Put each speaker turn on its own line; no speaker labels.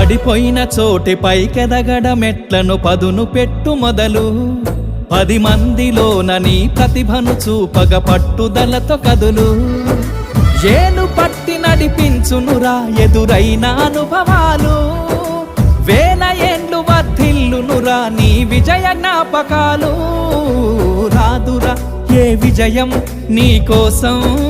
పడిపోయిన చోటి పైకెదగడమెట్లను పదును పెట్టు మొదలు. పది మందిలోన నీ ప్రతిభను చూపగ పట్టుదలతో కదులు. ఏను పట్టి నడిపించునురా ఎదురైన అనుభవాలు. వేల ఏండ్లు వర్ధిల్లునురా నీ విజయ జ్ఞాపకాలు. రాదురా ఏ విజయం నీ కోసం?